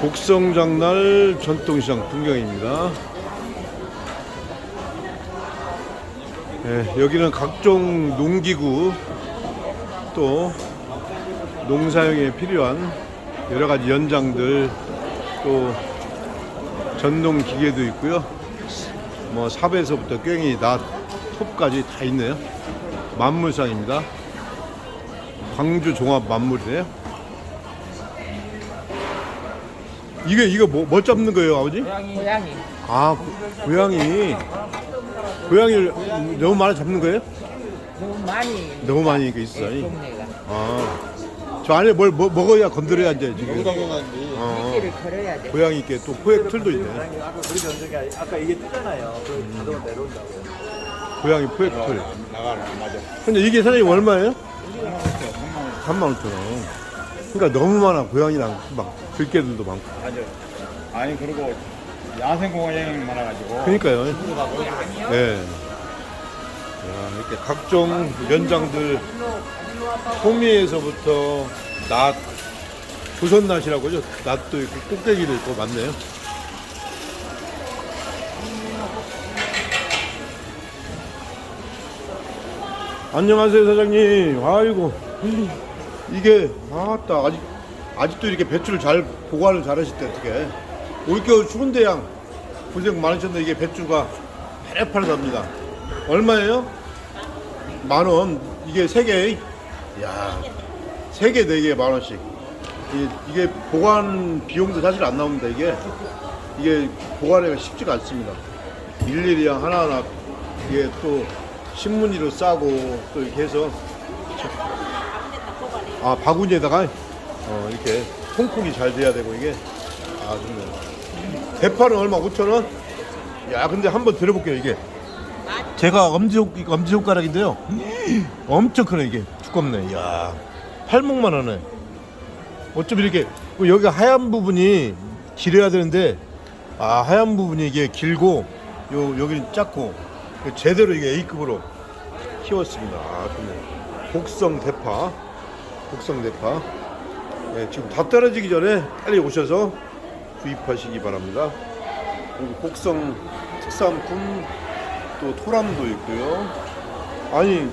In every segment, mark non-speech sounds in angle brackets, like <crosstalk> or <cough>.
곡성장날 전통시장 풍경입니다. 예, 여기는 각종 농기구 또 농사용에 필요한 여러 가지 연장들 또 전동 기계도 있고요. 뭐 삽에서부터 꽹이 낫, 톱까지 다 있네요. 만물상입니다. 광주 종합 만물이네요. 이게 이거 뭐, 뭐 잡는 거예요, 아버지? 고양이 아, 고- 고양이. 고양이를 너무 많이 잡는 거예요? 너무 많이 너무 많이 이렇게 있어요. 동네가 아, 저 안에 뭘 먹- 먹어야 건드려야 이제 지금. 당연한지. 어, 길을 걸어야 돼. 고양이 있게 또 포획 틀도 있네. 아까 않는 게 아까 이게 뜨잖아요. 그 자동으로 내려온다고요. 고양이 포획 틀. 나가는 맞아. 근데 이게 사장님 얼마예요? 3만 5천 원. 그러니까 너무 많아 고양이랑 막 들개들도 많고. 맞아. 아니 그리고 야생 공원이 많아가지고. 그러니까요. 예. 야, 이렇게 각종 연장들 호미에서부터 낫 조선 낫이라고 하죠. 낫도 있고 꼭대기도 있고 많네요. 안녕하세요 사장님. 아이고 이게 아따 아직 아직도 이렇게 배추를 잘 보관을 잘하실 때 어떻게 올겨울 추운데 양 고생 많으셨는데 이게 배추가 패래파래답니다. 얼마예요? 만 원. 이게 세 개. 야, 세 개, 네 개 만 원씩. 이게, 이게 보관 비용도 사실 안 나옵니다. 이게 이게 보관하기가 쉽지가 않습니다. 일일이 하나하나 이게 또 신문지로 싸고 또 이렇게 해서 아 바구니에다가 어, 이렇게 통풍이 잘 돼야 되고 이게 아 좋네요. 대파는 얼마? 5천 원? 야 근데 한번 들어볼게요 이게 제가 엄지 엄지 손가락인데요. 엄청 크네 이게 두껍네. 야 팔목만 하네. 어쩜 이렇게 그 여기 하얀 부분이 길어야 되는데 아 하얀 부분이 이게 길고 요 여기는 작고 제대로 이게 A급으로 키웠습니다. 아 좋네. 곡성 대파, 곡성 대파. 네, 지금 다 떨어지기 전에 빨리 오셔서 구입하시기 바랍니다. 그리고 곡성 특산품 또 토람도 있고요. 아니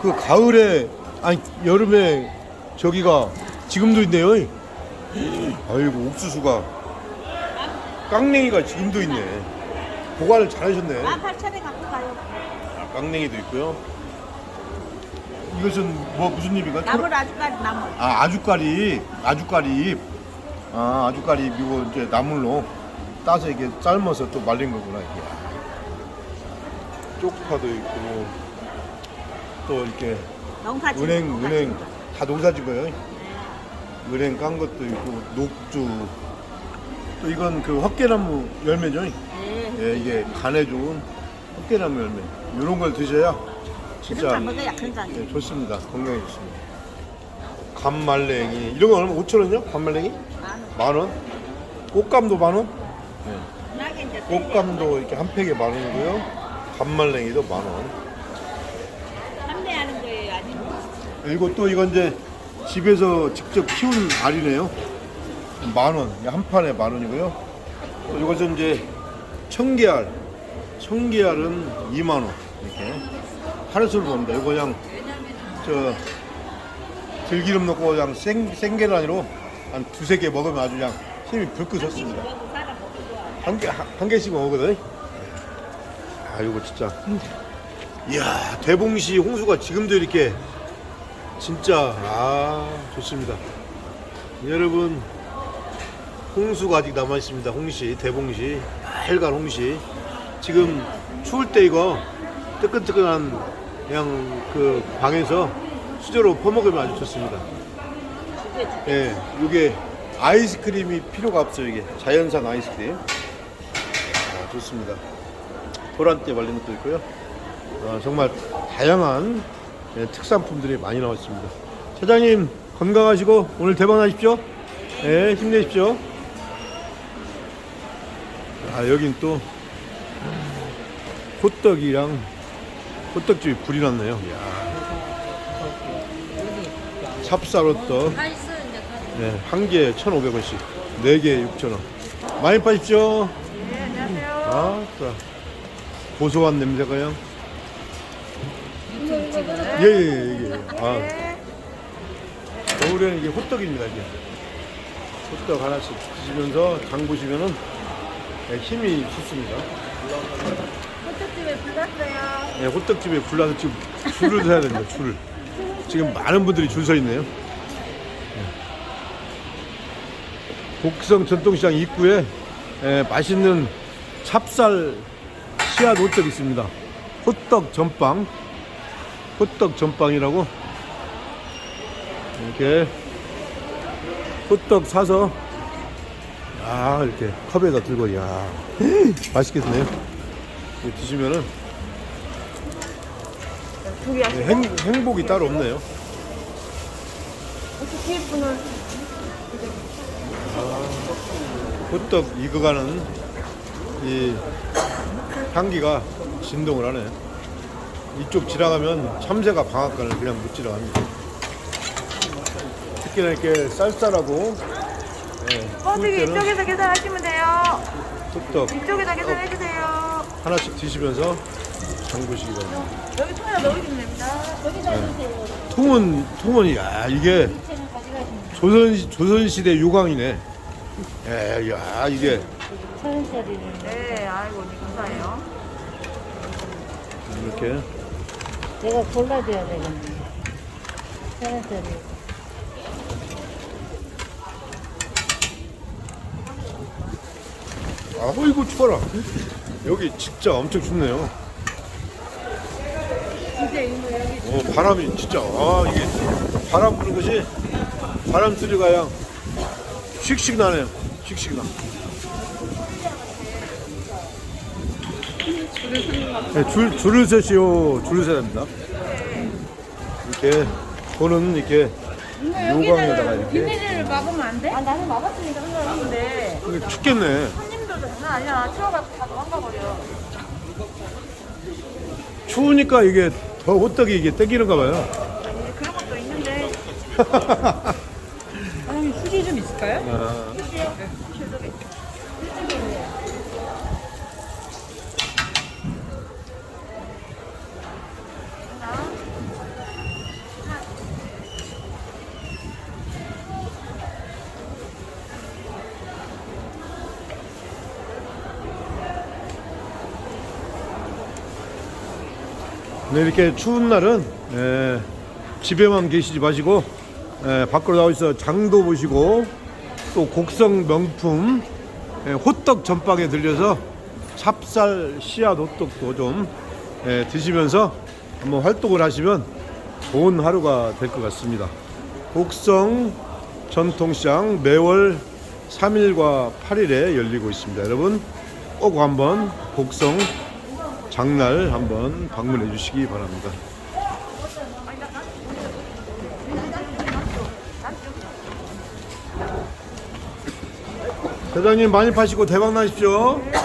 그 가을에 아니 여름에 저기가 지금도 있네요. 아이고 옥수수가 깡냉이가 지금도 있네. 보관을 잘하셨네. 18,000에 갖고 가요. 아, 깡냉이도 있고요. 이것은 뭐 무슨 잎인가? 나물 아주까지 나물. 아 아주까리 아주까리 아 아주까리 이거 이제 나물로 따서 이게 삶아서 또 말린 거구나 이게 쪽파도 있고 또 이렇게 농사 은행 은행. 다 농사 지어요 은행 깐 것도 있고 녹주 또 이건 그 헛개나무 열매죠 네. 예 이게 간에 좋은 헛개나무 열매 이런 걸 드셔야 진짜 먹어야 큰장이. 네, 좋습니다. 건강에 좋습니다. 감말랭이 이런 거 얼마? 5천 원이요? 감말랭이? 만 원? 꽃감도 만 원? 나게 이제 꽃감도 이렇게 한 팩에 만 원이고요. 감말랭이도 만 원. 판매하는 거예요, 아니면? 그리고 또 이건 이제 집에서 직접 키운 알이네요. 만 원, 한 판에 만 원이고요. 또 이것은 이제 청계알, 청계알은 2만 원 이렇게 하루수를 봅니다. 이거 그냥 저 들기름 넣고 그냥 생 생계란으로 한 두세 개 먹으면 아주 그냥 힘이 불끈 솟습니다. 한 개, 한, 한 개씩 먹거든. 아, 이거 진짜. 이야, 대봉시 홍수가 지금도 이렇게 진짜, 아, 좋습니다. 여러분, 홍수가 아직 남아 있습니다. 홍시, 대봉시, 빨간 홍시. 지금 추울 때 이거 뜨끈뜨끈한 그냥 그 방에서 수저로 퍼먹으면 아주 좋습니다. 예, 이게 아이스크림이 필요가 없어요. 이게 자연산 아이스크림. 아, 좋습니다. 도란대 말린 것도 있고요. 아, 정말 다양한 예, 특산품들이 많이 나와 있습니다. 사장님 건강하시고 오늘 대박 나십시오. 예, 힘내십시오. 아, 여긴 또 호떡이랑 호떡집이 불이 났네요. 이야. 찹쌀 호떡 네, 한 개에 1,500원씩. 4개에 6,000원. 많이 파십시오. 네, 안녕하세요. 아, 자. 고소한 냄새가요. 예, 예, 예. 예. 아, 네. 겨울에는 이게 호떡입니다, 이게. 호떡 하나씩 드시면서 장 보시면은 예, 힘이 좋습니다. 호떡집에 불났어요. 예, 호떡집에 불나서 지금 줄을 서야 됩니다, 줄을. 지금 많은 분들이 줄 서 있네요. 예. 곡성 전통시장 입구에 예, 맛있는 찹쌀 씨앗 호떡 있습니다. 호떡 전빵. 호떡 전빵이라고 이렇게 호떡 사서 아 이렇게 컵에다 들고 야 <laughs> 맛있겠네요. 이거 드시면은 네, 행, 행복이 따로 없네요. TF는 호떡 익어가는 이 향기가 진동을 하네. 이쪽 지나가면 참새가 방앗간을 그냥 못 지나갑니다. 특히나 이렇게 쌀쌀하고 예, 추울 어떻게 때는 이쪽에서 계산하시면 돼요. 호떡 이쪽에다 계산해 주세요. 하나씩 드시면서 장 보시기 바랍니다. 여기 통에다 넣으시면 됩니다. 통은 통은 야 이게 조선 조선 시대 유광이네. 예, 야 이게 네, 아이고 언니 감사해요. 이렇게 내가 골라줘야 되겠네. 천 원짜리. 아, 어이구 추워라. 여기 진짜 엄청 춥네요. 어, 바람이 진짜 아 이게 바람 부는 것이 바람 소리가 그냥 씩씩 나네요. 씩씩 나. 네, 줄 줄을 서시오. 줄을 서야 됩니다. 이렇게 저는 이렇게 요강에다가 이렇게 비닐을 막으면 안 돼? 아 나는 막았으니까 상관없는데 이게 춥겠네. 장난 아니야. 추워갖고 다 도망가 버려. 추우니까 이게 더 호떡이 이게 땡기는가 봐요. 네, 그런 것도 있는데 <laughs> 사장님 휴지 좀 있을까요? 아, 네, 이렇게 추운 날은 예, 집에만 계시지 마시고 예, 밖으로 나와서 장도 보시고 또 곡성 명품 예, 호떡 전방에 들려서 찹쌀 씨앗 호떡도 좀 예, 드시면서 한번 활동을 하시면 좋은 하루가 될 것 같습니다. 곡성 전통시장 매월 3일과 8일에 열리고 있습니다. 여러분 꼭 한번 곡성 장날 한번 방문해 주시기 바랍니다. 사장님 많이 파시고 대박 나십시오. 네.